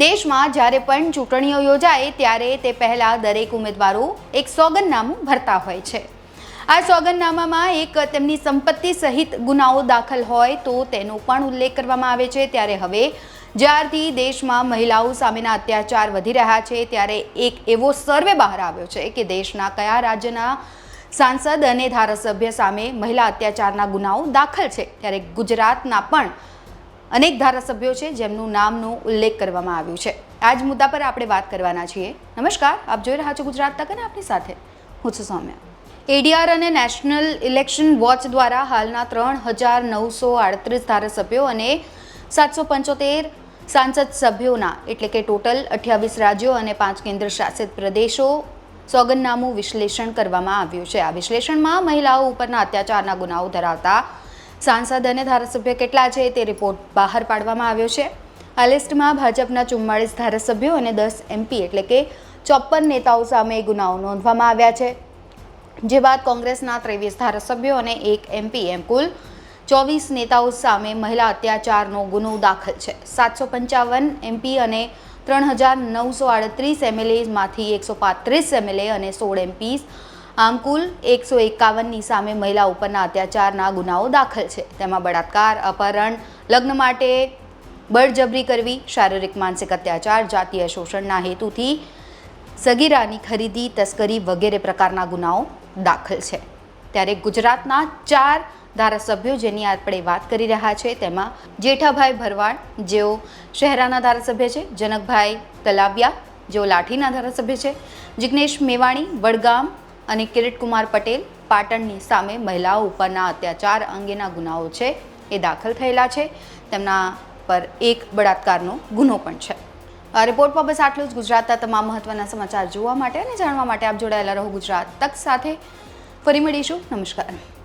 દેશમાં જ્યારે પણ ચૂંટણીઓ યોજાય ત્યારે તે પહેલાં દરેક ઉમેદવારો એક સોગંદનામું ભરતા હોય છે. આ સોગંદનામામાં એક તેમની સંપત્તિ સહિત ગુનાઓ દાખલ હોય તો તેનો પણ ઉલ્લેખ કરવામાં આવે છે. ત્યારે હવે જ્યારથી દેશમાં મહિલાઓ સામેના અત્યાચાર વધી રહ્યા છે, ત્યારે એક એવો સર્વે બહાર આવ્યો છે કે દેશના કયા રાજ્યના સાંસદ અને ધારાસભ્ય સામે મહિલા અત્યાચારના ગુનાઓ દાખલ છે. ત્યારે ગુજરાતના પણ અનેક ધારાસભ્યો છે જેમનું નામનો ઉલ્લેખ કરવામાં આવ્યું છે. આ જ મુદ્દા પર આપણે વાત કરવાના છીએ. નમસ્કાર, આપ જોઈ રહ્યા છો ગુજરાત તક અને આપની સાથે હું છું સૌમ્યા. એડીઆર અને નેશનલ ઇલેક્શન વોચ દ્વારા હાલના ત્રણ હજાર નવસો આડત્રીસ ધારાસભ્યો અને સાતસો પંચોતેર સાંસદ સભ્યોના, એટલે કે ટોટલ અઠ્યાવીસ રાજ્યો અને પાંચ કેન્દ્ર શાસિત પ્રદેશો, સોગંદનામું વિશ્લેષણ કરવામાં આવ્યું છે. આ વિશ્લેષણમાં મહિલાઓ ઉપરના અત્યાચારના ગુનાઓ ધરાવતા સાંસદ અને ધારાસભ્ય કેટલા છે તે રિપોર્ટ બહાર પાડવામાં આવ્યો છે. આ લિસ્ટમાં ભાજપના ચુમ્માળીસ ધારાસભ્યો અને દસ એમપી એટલે કે ચોપન નેતાઓ સામે ગુનાઓ નોંધવામાં આવ્યા છે. જે બાદ કોંગ્રેસના ત્રેવીસ ધારાસભ્યો અને એક એમપી એમ કુલ ચોવીસ નેતાઓ સામે મહિલા અત્યાચારનો ગુનો દાખલ છે. સાતસો પંચાવન એમપી અને ત્રણ હજાર નવસો આડત્રીસ એમએલએમાંથી એકસો પાંત્રીસ એમએલએ અને સોળ એમપી આમ કુલ એકસો એકાવનની સામે મહિલા ઉપરના અત્યાચારના ગુનાઓ દાખલ છે. તેમાં બળાત્કાર, અપહરણ, લગ્ન માટે બળજબરી કરવી, શારીરિક, માનસિક અત્યાચાર, જાતીય શોષણના હેતુથી સગીરાની ખરીદી, તસ્કરી વગેરે પ્રકારના ગુનાઓ દાખલ છે. ત્યારે ગુજરાતના ચાર ધારાસભ્યો જેની આપણે વાત કરી રહ્યા છે, તેમાં જેઠાભાઈ ભરવાડ, જેઓ શહેરાના ધારાસભ્ય છે, જનકભાઈ તલાબિયા, જેઓ લાઠીના ધારાસભ્ય છે, જિગ્નેશ મેવાણી, વડગામ અને કિરીટકુમાર પટેલ પાટણની સામે મહિલાઓ ઉપરના અત્યાચાર અંગેના ગુનાઓ છે, એ દાખલ થયેલા છે. તેમના પર એક બળાત્કારનો ગુનો પણ છે. આ રિપોર્ટ પર બસ આટલું જ. ગુજરાતના તમામ મહત્વના સમાચાર જોવા માટે અને જાણવા માટે આપ જોડાયેલા રહો ગુજરાત તક સાથે. ફરી મળીશું. નમસ્કાર.